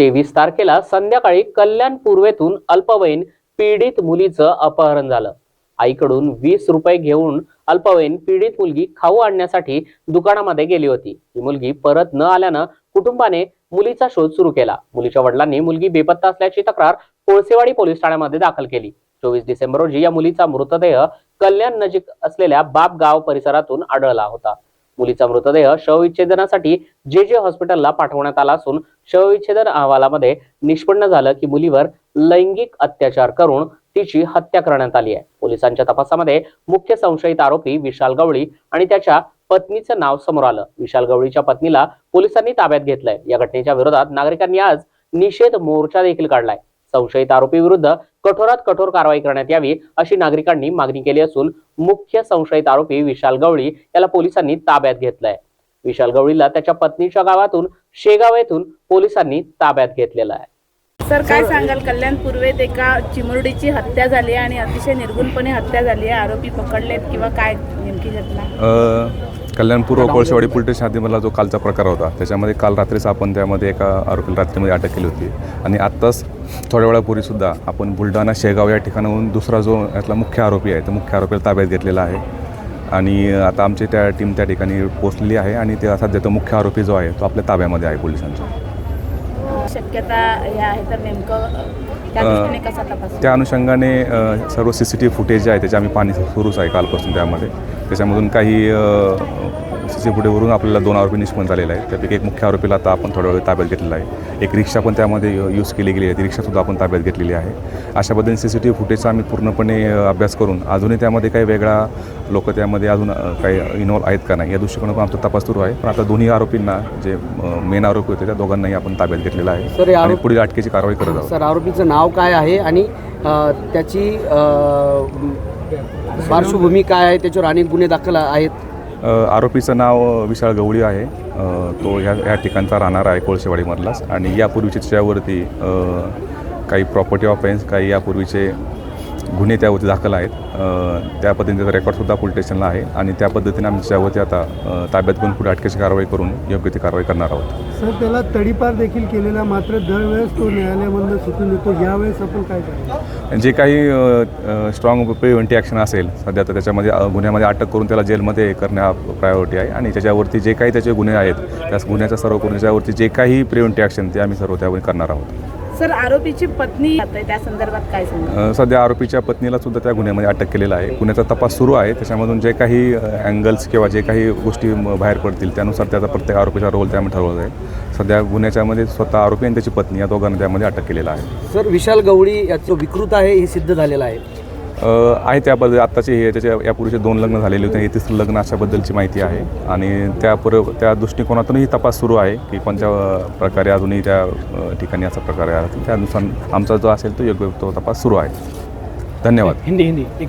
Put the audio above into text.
तेवीस तारखेला संध्याकाळी कल्याण पूर्वेतून अल्पवयीन पीडित मुलीचं अपहरण झालं. आईकडून वीस रुपये घेऊन अल्पवयीन पीडित मुलगी खाऊ आणण्यासाठी दुकानामध्ये गेली होती. ही मुलगी परत न आल्यानं कुटुंबाने मुलीचा शोध सुरू केला. मुलीच्या वडिलांनी मुलगी बेपत्ता असल्याची तक्रार कोळसेवाडी पोलीस ठाण्यामध्ये दाखल केली. चोवीस डिसेंबर रोजी या मुलीचा मृतदेह कल्याण नजीक असलेल्या बाप गाव परिसरातून आढळला होता. मुलीचा मृतदेह शवविच्छेदनासाठी जे जे हॉस्पिटलला पाठवण्यात आला असून शवविच्छेदन अहवालामध्ये निष्पन्न झालं की मुलीवर लैंगिक अत्याचार करून तिची हत्या करण्यात आली आहे. पोलिसांच्या तपासामध्ये मुख्य संशयित आरोपी विशाल गवळी आणि त्याच्या पत्नीचं नाव समोर आलं. विशाल गवळीच्या पत्नीला पोलिसांनी ताब्यात घेतलंय. या घटनेच्या विरोधात नागरिकांनी आज निषेध मोर्चा देखील काढलाय. संशयित आरोपी विरुद्ध कठोरात कठोर कारवाई करण्यात यावी अशी नागरिकांनी मागणी केली असून मुख्य संशयित आरोपी विशाल गवळी याला पोलिसांनी ताब्यात घेतलंय. विशाल गवळीला त्याच्या पत्नीच्या गावातून शेगाव येथून पोलिसांनी ताब्यात घेतलेलं आहे. सर काय सांगाल? कल्याण पूर्वेत एका चिमुरडीची हत्या झाली आहे आणि अतिशय निर्गुणपणे हत्या झाली आहे. आरोपी पकडलेत किंवा काय नेमकी घटना? अ, कल्याणपूर्व कोळशेवाडी पोलीस स्टेशन हद्दीमधला जो कालचा प्रकार होता त्याच्यामध्ये काल रात्रीच आपण त्यामध्ये एका आरोपीला रात्रीमध्ये अटक केली होती. आणि आत्ताच थोड्या वेळापूर्वीसुद्धा आपण बुलढाणा शेगाव या ठिकाणाहून दुसरा जो यातला मुख्य आरोपी आहे तो मुख्य आरोपीला ताब्यात घेतलेला आहे. आणि आता आमची त्या टीम त्या ठिकाणी पोचलेली आहे आणि ते सध्या तो मुख्य आरोपी जो आहे तो आपल्या ताब्यामध्ये आहे पोलिसांच्या. शक्यता हे आहे तर नेमकं अ, त्या दृष्टीने कसा तपास? त्या अनुषंगाने सर्व C C T V footage जे आहे त्याचे आम्ही पाणी सुरूच आहे कालपासून त्यामध्ये. त्याच्यामधून काही सी सी फुटेजवरून आपल्याला दोन आरोपी निष्पन्न झालेले आहेत. त्यापैकी एक मुख्य आरोपीला आता आपण थोड्या वेळ ताब्यात घेतलेला आहे. एक रिक्षा पण त्यामध्ये यूज केली गेली आहे. ती रिक्षासुद्धा आपण ताब्यात घेतलेली आहे. अशा पद्धतीने सी सी टी व्ही फुटेजचा आम्ही पूर्णपणे अभ्यास करून अजूनही त्यामध्ये काही वेगळा लोक त्यामध्ये अजून काही इन्व्हॉल्व आहेत का नाही या दृष्टिकोनातून आमचा तपास सुरू आहे. पण आता दोन्ही आरोपींना जे मेन आरोपी होते त्या दोघांनाही आपण ताब्यात घेतलेला आहे. सर, आणि पुढील अटकेची कारवाई करत आहोत. सर आरोपीचं नाव काय आहे आणि त्याची पार्श्वभूमी काय आहे? त्याच्यावर अनेक गुन्हे दाखल आहेत. आरोपीचं नाव विशाळ गवळी आहे. तो ह्या ह्या ठिकाणचा राहणार आहे कोळशेवाडीमधलाच. आणि यापूर्वीचे त्याच्यावरती काही प्रॉपर्टी ऑफेन्स काही यापूर्वीचे गुन्हे त्यावरती दाखल आहेत. त्या पद्धतीचा रेकॉर्डसुद्धा पोलीस स्टेशनला आहे आणि त्या पद्धतीने आम्ही त्याच्यावरती आता ताब्यात घेऊन पुढे अटकेची कारवाई करून योग्य ती कारवाई करणार आहोत. सर त्याला तडीपार देखील केलेला मात्र दरवेळेस तो न्यायालयामधनं सुटून येतो. यावेळेस आपण काय करायचं जे काही स्ट्रॉंग प्रिव्हेंटिव्ह ॲक्शन असेल सध्या तर त्याच्यामध्ये गुन्ह्यामध्ये अटक करून त्याला जेलमध्ये करण्या प्रायोरिटी आहे आणि त्याच्यावरती जे काही त्याचे गुन्हे आहेत त्या गुन्ह्याचा सर्व करून त्याच्यावरती जे काही प्रिव्हेंटिव्ह ॲक्शन ते आम्ही सर्व त्यावर करणार आहोत. सर आरोपीची पत्नी आता त्या संदर्भात काय सध्या आरोपीच्या पत्नीला सुद्धा त्या गुन्ह्यामध्ये अटक केलेला आहे. गुन्ह्याचा तपास सुरू आहे. त्याच्यामधून जे काही अँगल्स किंवा जे काही गोष्टी बाहेर पडतील त्यानुसार त्याचा प्रत्येक आरोपीचा रोल त्यामध्ये ठरवला आहे सध्या गुन्ह्याच्यामध्ये स्वतः आरोपी आणि त्याची पत्नी या दोघांना त्यामध्ये अटक केलेला आहे. सर विशाल गवळी याचं विकृत आहे हे सिद्ध झालेलं आहे. आहे त्याबद्दल आत्ताचे हे त्याच्या यापूर्वीचे दोन लग्न झालेले होते. हे तिसरं लग्न अशाबद्दलची माहिती आहे. आणि त्या पुर त्या दृष्टिकोनातूनही तपास सुरू आहे की कोणत्या प्रकारे अजूनही त्या ठिकाणी असा प्रकारे आहे. त्यानुसार आमचा जो असेल तो योग्य तो तपास सुरू आहे. धन्यवाद. हिंदी हिंदी. एक